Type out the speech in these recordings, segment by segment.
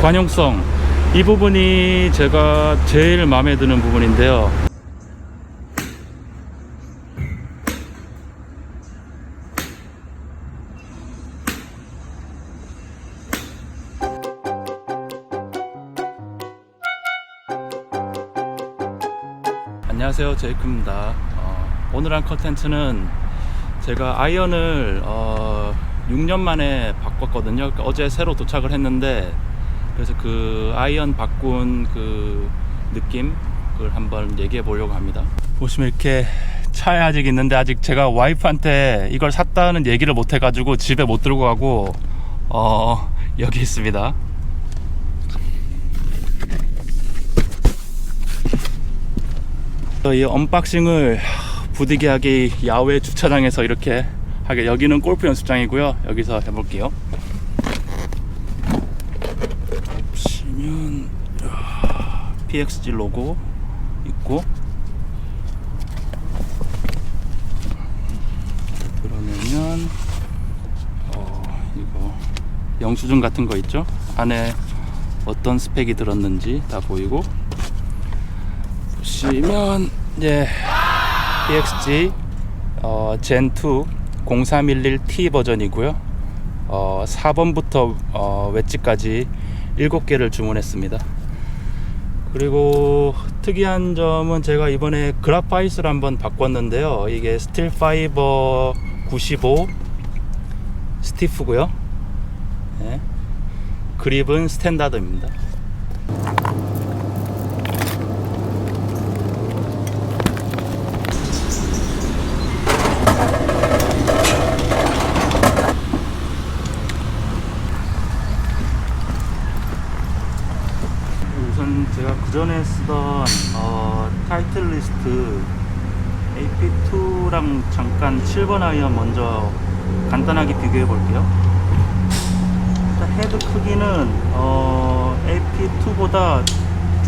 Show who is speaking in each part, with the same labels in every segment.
Speaker 1: 관용성. 이 부분이 제가 제일 마음에 드는 부분인데요. 안녕하세요. 제이크입니다. 어, 오늘 한 컨텐츠는 제가 아이언을 어, 6년 만에 바꿨거든요. 그러니까 어제 새로 도착을 했는데 그래서 그 아이언 바꾼 그 느낌 그걸 한번 얘기해 보려고 합니다. 보시면 이렇게 차에 아직 있는데 아직 제가 와이프한테 이걸 샀다는 얘기를 못 해가지고 집에 못 들고 가고 어, 여기 있습니다. 이 언박싱을 부득이하게 야외 주차장에서 이렇게 하게 여기는 골프 연습장이고요. 여기서 해볼게요 보시면 아, PXG 로고 있고 그러면 어 이거 영수증 같은 거 있죠 안에 어떤 스펙이 들었는지 다 보이고 보시면 이제 PXG 어, 젠2 0311T 버전이고요. 어, 4번부터 어, 웨지까지 7개를 주문했습니다. 그리고 특이한 점은 제가 이번에 그라파이스를 한번 바꿨는데요. 이게 스틸 파이버 95 스티프고요. 네. 그립은 스탠다드입니다. 우선 제가 그 전에 쓰던 어, 타이틀 리스트 AP2랑 잠깐 7번 아이언 먼저 간단하게 비교해 볼게요. 일단 헤드 크기는 어, AP2보다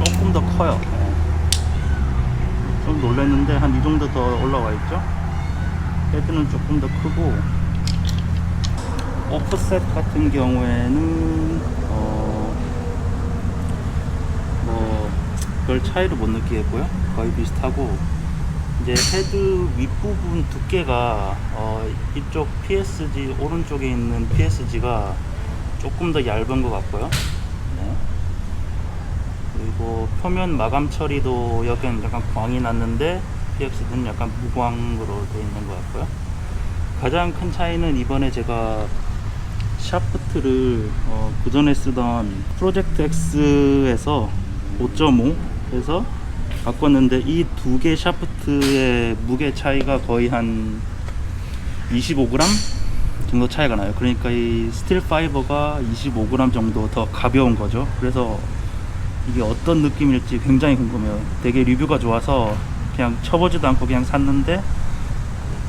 Speaker 1: 조금 더 커요. 네. 좀 놀랐는데 한 이 정도 더 올라와 있죠. 헤드는 조금 더 크고 오프셋 같은 경우에는 어, 뭐 별 차이를 못 느끼겠고요. 거의 비슷하고 이제 헤드 윗부분 두께가 어, 이쪽 PSG 오른쪽에 있는 PSG가 조금 더 얇은 것 같고요. 네. 그리고 표면 마감 처리도 여기는 약간 광이 났는데 PX는 약간 무광으로 되어 있는 것 같고요. 가장 큰 차이는 이번에 제가 샤프트를 어, 그 전에 쓰던 프로젝트 X에서 5.5 해서 바꿨는데 이 두 개 샤프트의 무게 차이가 거의 한 25g 정도 차이가 나요. 그러니까 이 스틸 파이버가 25g 정도 더 가벼운 거죠. 그래서 이게 어떤 느낌일지 굉장히 궁금해요. 되게 리뷰가 좋아서 그냥 쳐보지도 않고 그냥 샀는데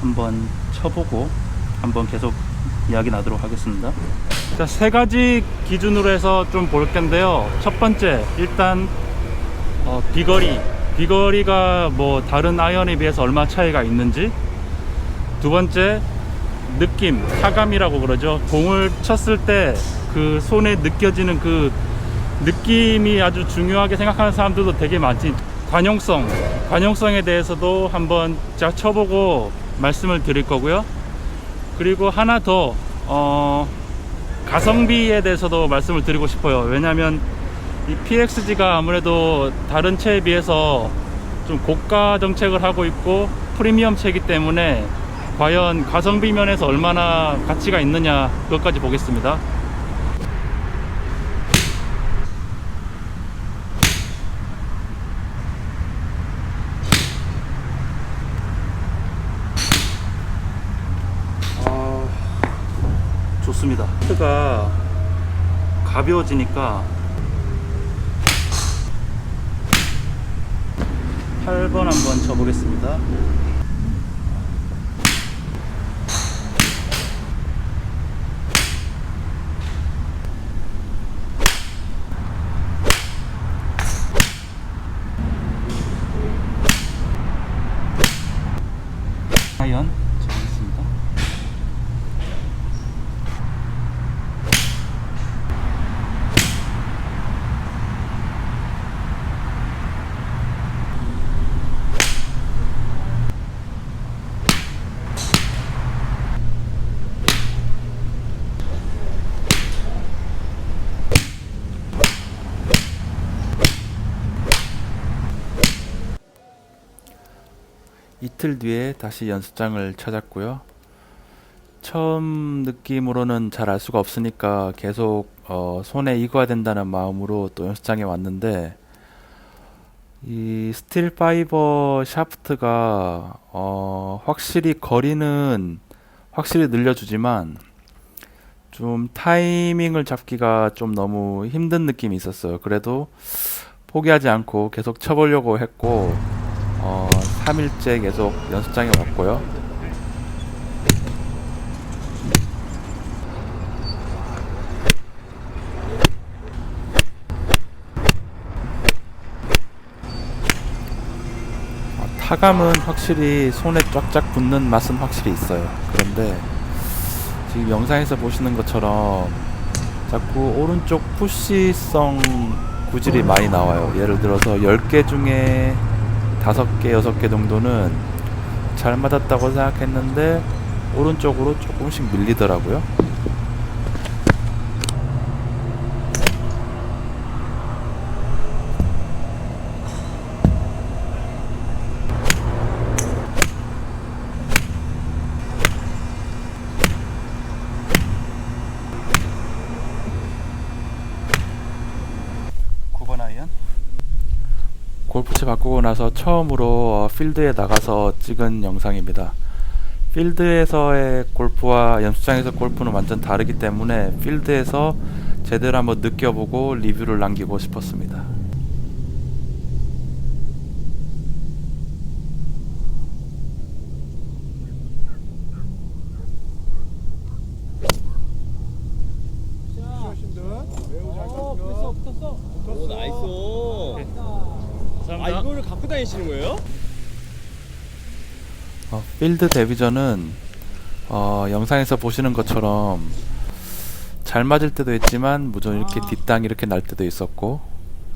Speaker 1: 한번 쳐보고 한번 계속 이야기 나도록 하겠습니다. 자, 세 가지 기준으로 해서 좀 볼 텐데요. 첫 번째, 일단 어, 비거리, 비거리가 뭐 다른 아이언에 비해서 얼마 차이가 있는지. 두 번째, 느낌, 타감이라고 그러죠. 공을 쳤을 때 그 손에 느껴지는 그 느낌이 아주 중요하게 생각하는 사람들도 되게 많지. 관용성, 관용성에 대해서도 한번 제가 쳐보고 말씀을 드릴 거고요. 그리고 하나 더, 어, 가성비에 대해서도 말씀을 드리고 싶어요. 왜냐하면 이 PXG가 아무래도 다른 차에 비해서 좀 고가 정책을 하고 있고 프리미엄 차이기 때문에 과연 가성비 면에서 얼마나 가치가 있느냐 그것까지 보겠습니다. 좋습니다. 히트가 가벼워지니까 8번 한번 쳐보겠습니다. 과연 정했습니다.
Speaker 2: 이틀 뒤에 다시 연습장을 찾았고요. 처음 느낌으로는 잘 알 수가 없으니까 계속 어, 손에 익어야 된다는 마음으로 또 연습장에 왔는데 이 스틸 파이버 샤프트가 어, 확실히 거리는 확실히 늘려주지만 좀 타이밍을 잡기가 좀 너무 힘든 느낌이 있었어요. 그래도 포기하지 않고 계속 쳐보려고 했고 어, 3일째 계속 연습장에 왔고요. 어, 타감은 확실히 손에 쫙쫙 붙는 맛은 확실히 있어요. 그런데 지금 영상에서 보시는 것처럼 자꾸 오른쪽 푸시성 구질이 많이 나와요. 예를 들어서 10개 중에 5개, 6개 정도는 잘 맞았다고 생각했는데 오른쪽으로 조금씩 밀리더라고요.
Speaker 1: 구번 아이언?
Speaker 2: 골프채 바꾸고 나서 처음으로 어, 필드에 나가서 찍은 영상입니다. 필드에서의 골프와 연습장에서 골프는 완전 다르기 때문에 필드에서 제대로 한번 느껴보고 리뷰를 남기고 싶었습니다.
Speaker 3: 오 나이스. 아 이거를 갖고 다니시는 거예요?
Speaker 2: 어, 필드 데비전은 어, 영상에서 보시는 것처럼 잘 맞을 때도 있지만 무조건 이렇게 뒷땅 이렇게 날 때도 있었고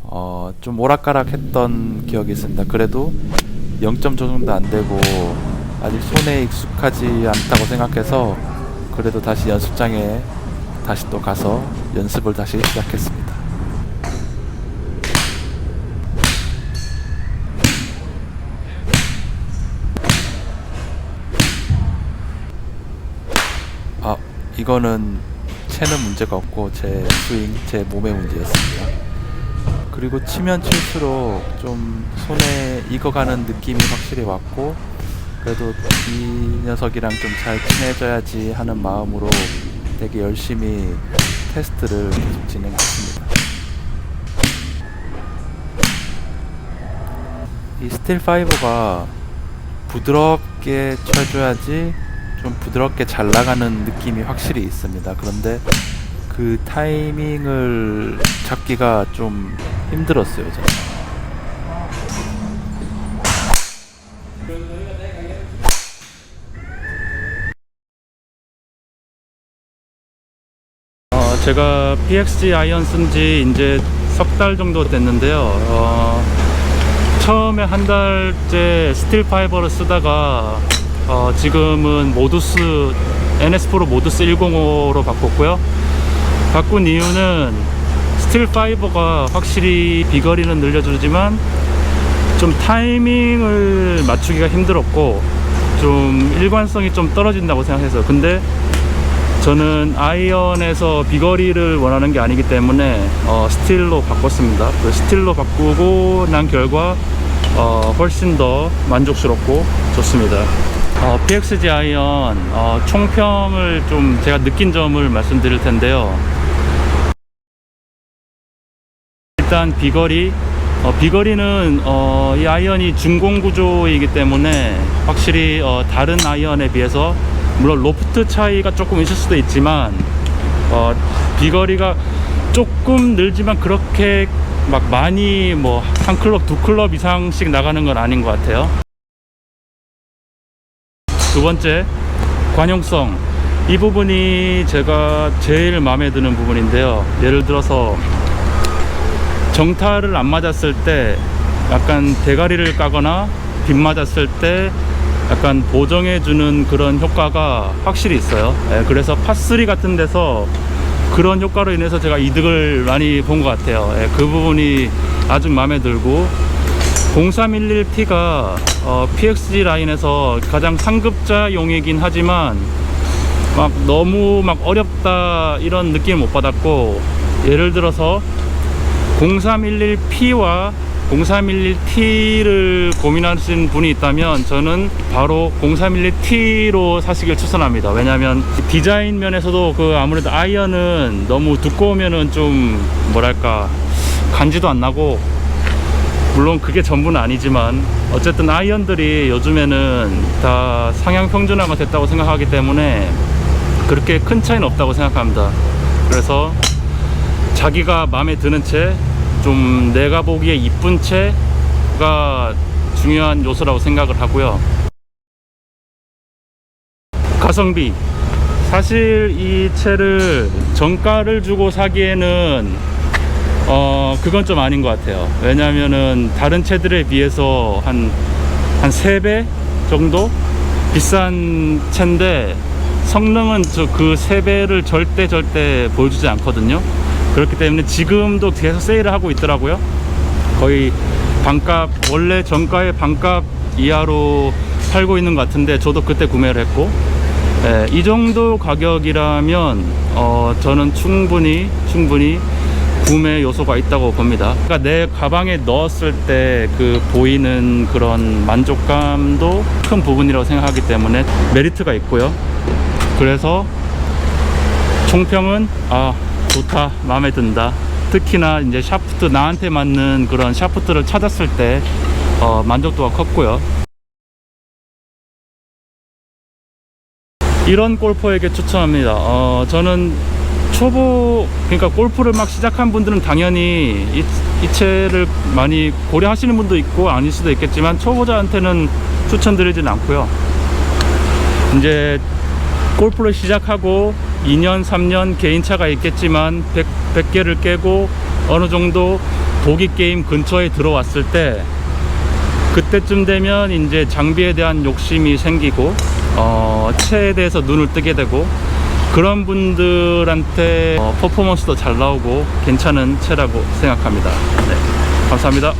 Speaker 2: 어, 좀 오락가락했던 기억이 있습니다. 그래도 0점 정도 안 되고 아직 손에 익숙하지 않다고 생각해서 그래도 다시 연습장에 다시 또 가서 연습을 다시 시작했습니다. 아 이거는 채는 문제가 없고 제 스윙, 제 몸의 문제였습니다. 그리고 치면 칠수록 좀 손에 익어가는 느낌이 확실히 왔고 그래도 이 녀석이랑 좀 잘 친해져야지 하는 마음으로 되게 열심히 테스트를 계속 진행했습니다. 이 스틸 파이버가 부드럽게 쳐줘야지 좀 부드럽게 잘 나가는 느낌이 확실히 있습니다. 그런데 그 타이밍을 잡기가 좀 힘들었어요. 저는.
Speaker 1: 어, 제가 PXG 아이언 쓴 지 이제 석 달 정도 됐는데요. 어, 처음에 한 달째 스틸 파이버를 쓰다가 어, 지금은 모두스 NS 프로 모두스 105로 바꿨고요. 바꾼 이유는 스틸 파이버가 확실히 비거리는 늘려주지만 좀 타이밍을 맞추기가 힘들었고 좀 일관성이 좀 떨어진다고 생각해서 근데 저는 아이언에서 비거리를 원하는 게 아니기 때문에 어, 스틸로 바꿨습니다. 그 스틸로 바꾸고 난 결과 어, 훨씬 더 만족스럽고 좋습니다. 어, PXG 아이언 어, 총평을 좀 제가 느낀 점을 말씀드릴 텐데요. 일단 비거리 어, 비거리는 어, 이 아이언이 중공 구조이기 때문에 확실히 어, 다른 아이언에 비해서 물론 로프트 차이가 조금 있을 수도 있지만 어, 비거리가 조금 늘지만 그렇게 막 많이 뭐 한 클럽 두 클럽 이상씩 나가는 건 아닌 것 같아요. 두 번째 관용성 이 부분이 제가 제일 마음에 드는 부분인데요. 예를 들어서 정타를 안 맞았을 때 약간 대가리를 까거나 빗 맞았을 때 약간 보정해 주는 그런 효과가 확실히 있어요. 예, 그래서 파3 같은 데서 그런 효과로 인해서 제가 이득을 많이 본 것 같아요. 예, 그 부분이 아주 마음에 들고 0311T가 어, PXG 라인에서 가장 상급자용이긴 하지만 막 너무 막 어렵다 이런 느낌을 못 받았고 예를 들어서 0311P와 0311T를 고민하신 분이 있다면 저는 바로 0311T로 사시길 추천합니다. 왜냐하면 디자인 면에서도 그 아무래도 아이언은 너무 두꺼우면은 좀 뭐랄까 간지도 안 나고 물론 그게 전부는 아니지만 어쨌든 아이언들이 요즘에는 다 상향 평준화가 됐다고 생각하기 때문에 그렇게 큰 차이는 없다고 생각합니다. 그래서 자기가 마음에 드는 채, 좀 내가 보기에 이쁜 채가 중요한 요소라고 생각을 하고요. 가성비. 사실 이 채를 정가를 주고 사기에는 어, 그건 좀 아닌 것 같아요. 왜냐면은 다른 채들에 비해서 한, 한 3배 정도 비싼 채인데 성능은 저그 3배를 절대 절대 보여주지 않거든요. 그렇기 때문에 지금도 계속 세일을 하고 있더라고요. 거의 반값, 원래 정가의 반값 이하로 팔고 있는 것 같은데 저도 그때 구매를 했고 예, 이 정도 가격이라면 어, 저는 충분히 충분히 구매 요소가 있다고 봅니다. 그러니까 내 가방에 넣었을 때 그 보이는 그런 만족감도 큰 부분이라고 생각하기 때문에 메리트가 있고요. 그래서 총평은 아 좋다 마음에 든다. 특히나 이제 샤프트 나한테 맞는 그런 샤프트를 찾았을 때 어, 만족도가 컸고요. 이런 골퍼에게 추천합니다. 어, 저는 초보, 그러니까 골프를 막 시작한 분들은 당연히 이, 이 채를 많이 고려하시는 분도 있고 아닐 수도 있겠지만 초보자한테는 추천드리진 않고요. 이제 골프를 시작하고 2년, 3년 개인차가 있겠지만 100, 100개를 깨고 어느 정도 보기 게임 근처에 들어왔을 때 그때쯤 되면 이제 장비에 대한 욕심이 생기고 어, 채에 대해서 눈을 뜨게 되고 그런 분들한테 어, 퍼포먼스도 잘 나오고 괜찮은 채라고 생각합니다. 네, 감사합니다.